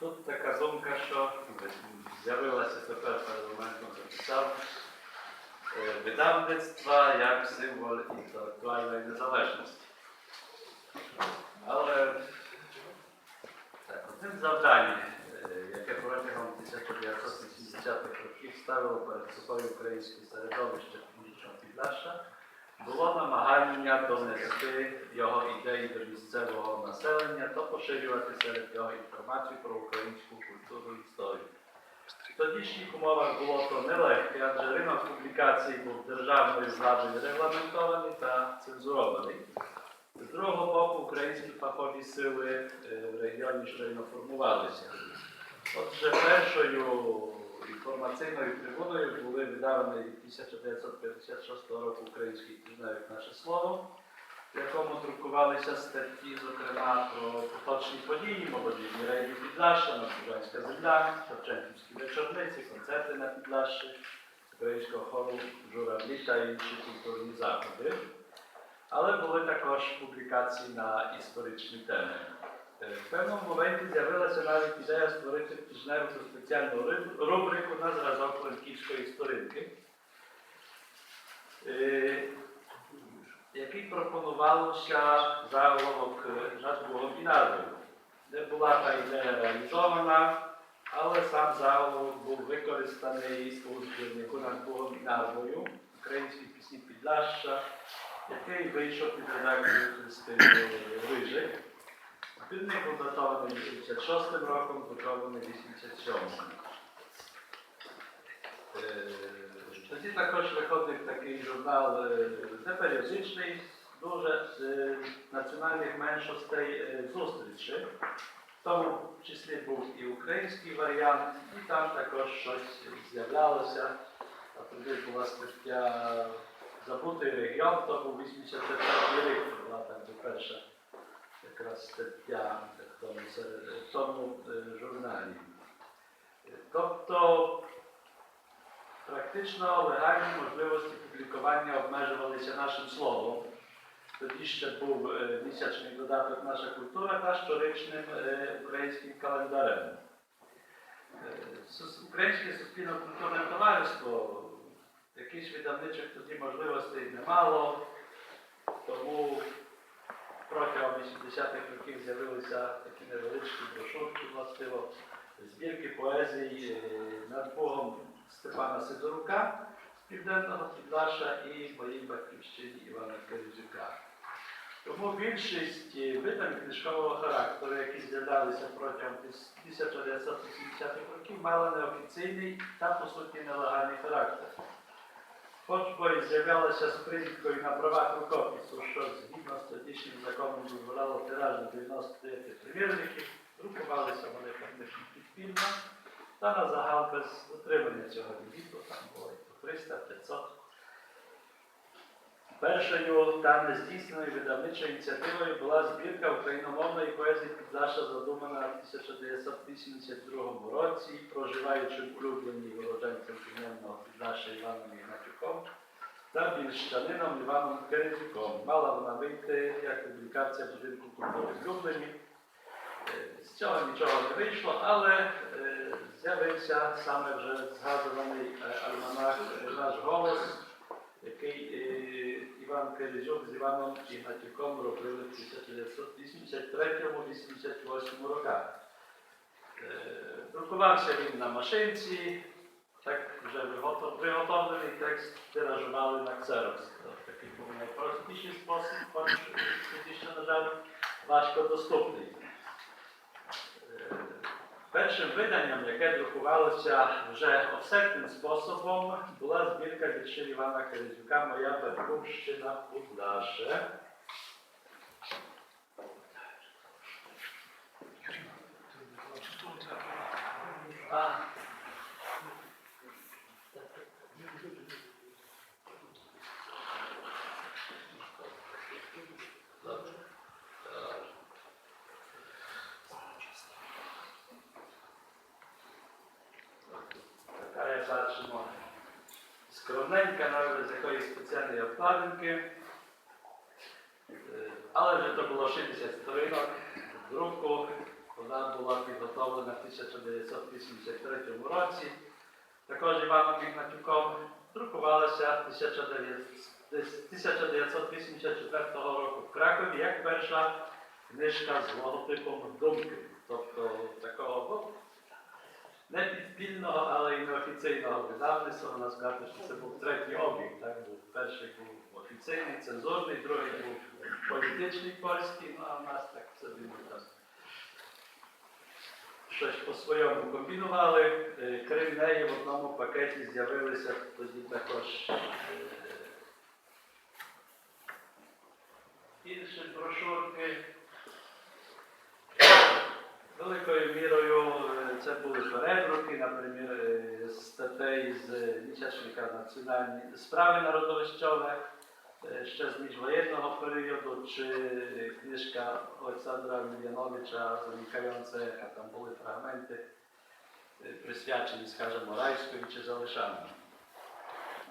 Тут така думка, що з'явилася тепер парламентом записав е, видавництва як символ інтелектуальної незалежності. Але так, одним з завдань, е, яке протягом 1980-х років ставило перед собою українське середовище публічного підляша, було намагання донести його ідеї до місцевого населення та поширювати серед нього інформацію про українську культуру і історію. В тодішніх умовах було то нелегке, адже ринок публікацій був державною владою регламентований та цензурований. З другого боку, українські фахові сили е, в регіоні щойно формувалися. Отже, першою інформаційною трибуною були видані 1956 року український тижневик наше слово, в якому друкувалися статті, зокрема, про поточні події, молодіжні рейди Підлаща, Нафтужанська земля, Шевченківські вечорниці, концерти на Підлащі, українського хору журавлі та інші культурні заходи. Але були також публікації на історичні теми. Е, В певному моменті з'явилася навіть ідея створити в спеціальну рубрику на зразок Франківської історики, е, який пропонувалося заголовок над Богом і народом, де була та ідея реалізована, але сам заголовок був використаний у збірнику над Богом і назвою українські пісні Підляща, який вийшов під редакцією Христини Рижик. Був датований 86 роком, друкований 87 Е, Тоді також виходив такий журнал е, неперіодичний, дуже з е, національних меншостей е, зустрічі. В тому числі був і український варіант, і там також щось з'являлося. А тоді була стаття Забутий регіон, то був 83 рік, була так перша якраз стаття в тому, в тому е, журналі. Е, Тобто практично легальні можливості публікування обмежувалися нашим словом. Тоді ще був е, місячний додаток Наша культура та щорічним е, українським календарем. Українське суспільно-культурне товариство якихось видавничих тоді можливостей не мало, тому протягом 80-х років з'явилися такі невеличкі брошурки, властиво, збірки поезій е, над Богом Степана Сидорука з Південного Підлаша і моїй батьківщині Івана Киризюка. Тому більшість е, видань книжкового характеру, які з'являлися протягом 1980-х років, мали неофіційний та, по суті, нелегальний характер. Хоч бо і з'являлася з приміткою на правах рукопису, що згідно з тодішнім законом дозволяло тираж до 99 примірників, друкувалися вони фактично підпільно, та на загал без отримання цього ліміту, там було і по 300, 500. Першою та нездійсненою видавничою ініціативою була збірка україномовної поезії Підлаша, задумана в 1982 році, проживаючи в улюбленій уроженцем Південного Підлаша Іваном Ігнатюком та більщанином Іваном Киризюком. Мала вона вийти як публікація будинку культури в Люблені. Е, З цього нічого не вийшло, але е, з'явився саме вже згадуваний е, альманах наш голос, який Іван Киризюк з Іваном Ігнатюком робили в 1983-88 роках. Е, Друкувався він на машинці, так вже виготов- виготовлений текст тиражували на ксерокс. Це Такий був найпростіший спосіб, хоч фізично, на жаль, важко доступний. Першим виданням, яке друкувалося вже офсетним способом, була збірка віршів Івана Калізюка Моя батьківщина у А, Dobrze. Така я бачимо скромненька, навіть з якоїсь спеціальної обкладинки. Е, Але вже то було 60 сторінок друку, Вона була підготовлена в 1983 році. Також Іваном Ігнатюком друкувалася 1900 1984 року в Кракові як перша книжка з логотипом думки. Тобто такого не підпільного, але й неофіційного видавництва. Можна сказати, що це був третій обіг. Так? Був, перший був офіційний, цензурний, другий був політичний польський, ну а в нас так ми там щось по-своєму комбінували. Е, Крім неї в одному пакеті з'явилися тоді також е, інші брошурки. Великою мірою е, це були передруки, наприклад, е, статей з Лічачника національні справи народовищове, е, ще з міжвоєнного періоду, чи книжка Олександра Мільяновича заникająca, яка там були фрагменти, е, присвячені, скажімо, Райської чи Залишанні.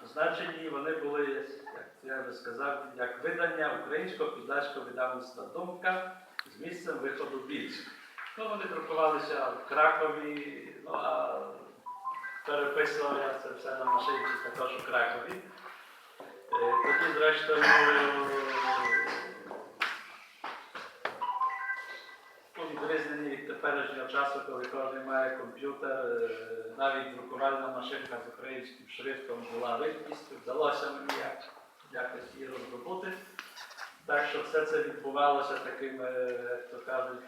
Значені вони були, як я вже сказав, як видання українського підлашкого видавництва Думка з місцем виходу Більськ. Ну, вони друкувалися в Кракові, ну а переписував я це все на машинці також у Кракові. Е, Тоді, зрештою, у відрізненні від теперішнього часу, коли кожен має комп'ютер, е, навіть друкувальна машинка з українським шрифтом була рідкістю, вдалося мені як- якось її роздобути. Так що все це відбувалося таким, е, як то кажуть,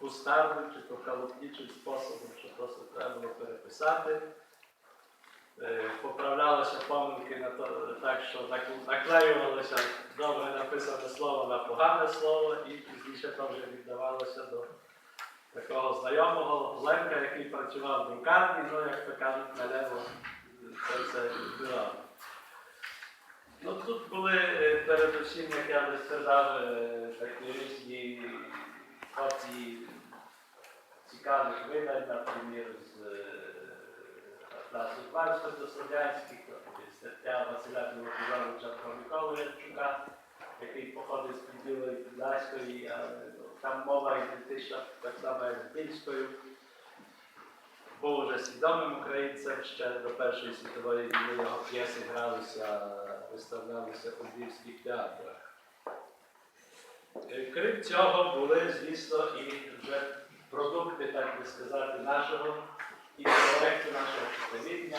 кустарним чи то калопнічим способом, що просто треба було переписати. Е, Поправлялися помилки на то, так, що наклеювалося добре написане слово на погане слово, і пізніше то вже віддавалося до такого знайомого Ленка, який працював в друкарні, ну, як то кажуть, налево це все відбирав. Ну, тут були е, передусім, як я вже сказав, е, такі різні копії цікавих видань, наприклад, з е, Атласу Пальців до Слов'янських, стаття Василя Білокузовича про Миколу який походить з Піділої Підласької, там мова ідентична так само як з Більською. Був вже свідомим українцем ще до Першої світової війни його п'єси гралися, виставлялися у львівських театрах. Крім цього, були, звісно, і вже продукти, так би сказати, нашого інтелекту, нашого покоління.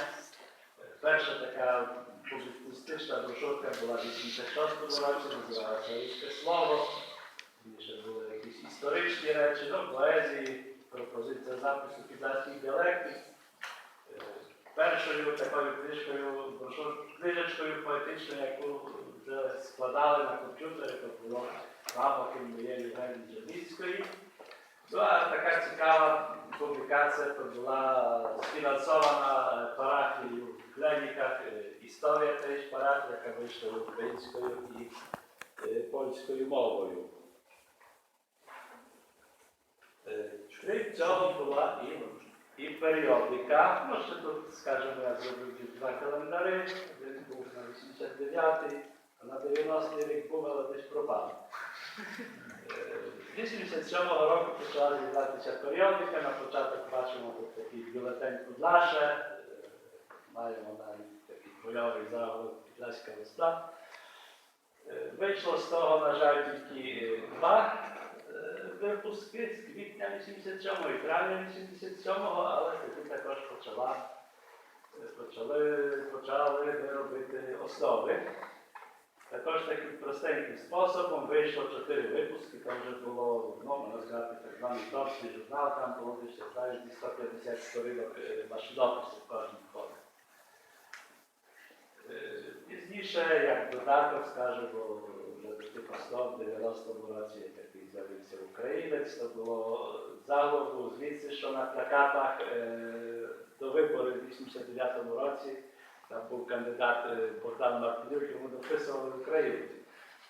Е, Перша така публіцистична брошурка була в 86 році, називалася «Українське слово. Більше були якісь історичні речі, ну, поезії, пропозиція запису підлаських діалектів. Е, Першою такою книжкою, брошур, книжечкою поетичною, яку вже складали на комп'ютері, то було рамок моєї Євгенії Джаміцької. Ну, а така цікава публікація то була сфінансована е, парафією в Кленіках, е, історія тієї ж парафії, яка вийшла українською і е, польською мовою. Е, Крім цього була і, і періодика. Ну, ще тут, скажімо, я зробив два календари. Один був на 89-й, а на 90-й рік був, але десь пропав. Е, 87-го року почала з'являтися періодика. На початок бачимо тут такий бюлетень Кудлаша. Е, Маємо навіть такий бойовий заголовок Підляська листа. Вийшло з того, на жаль, тільки два випуски з квітня 87-го і травня 87-го, але тоді також почала, почали, почали ми основи. Також таким простеньким способом вийшло чотири випуски, там вже було, ну, можна сказати, так званий топський журнал, там було ще навіть 150 сторінок е, машинописів кожен входить. Е, Пізніше, як додаток, скажімо, вже до тих основ в 90-му році, такий з'явився українець, то було заголовок був звідси, що на плакатах е, до виборів в 89-му році там був кандидат е, Богдан Мартинюк, йому дописували українець.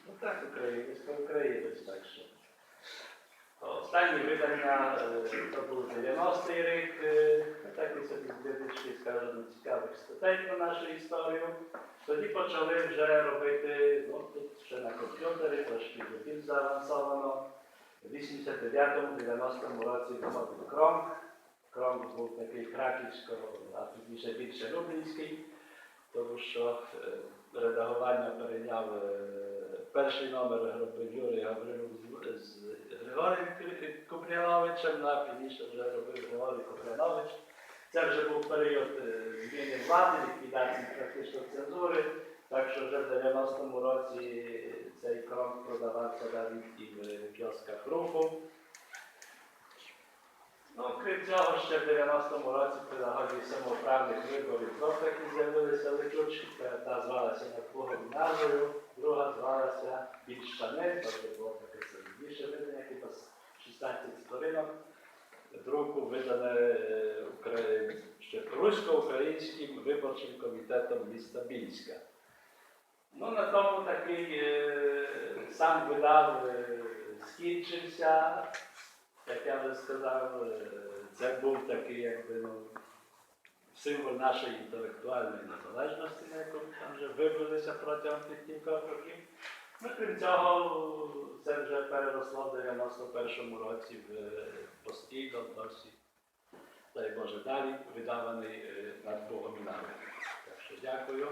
Ну так, українець, то українець, так що. Останні видання це був 90-й рік, е, такі собі збірнички, скажімо, цікавих статей про нашу історію. Тоді почали вже робити, ну тут ще на комп'ютері, трошки більш заавансовано, В 89-90 році виходив Кронг. Кронг був такий краківсько, а пізніше більше Лубенський, тому що е, редагування перейняв е, перший номер робив Юрій Гаврилюк з, Григорієм Кри- Купряновичем, а пізніше вже робив Григорій Купрянович. Це вже був період е, зміни влади, ліквідації практично цензури. Так що вже в 90-му році цей кром продавався навіть і в кіосках руху. Ну, крім цього, ще в 90-му році при нагоді самоправних виборів знов з'явилися летючі. Та звалася Надбугом назвою, друга звалася Більшани, тобто було таке середніше видання, хіба з 16 сторінок. Друку видане ще русько-українським виборчим комітетом міста Більська. Ну, на тому такий е, сам видав е, скінчився. Як я вже сказав, е, це був такий якби, ну, символ нашої інтелектуальної незалежності, на яку там вже вибилися протягом тих кількох років. Ну, крім цього, це вже переросло в 91-му році в е, постійно досі, дай Боже, далі видаваний е, над Богом і нами. Так що дякую.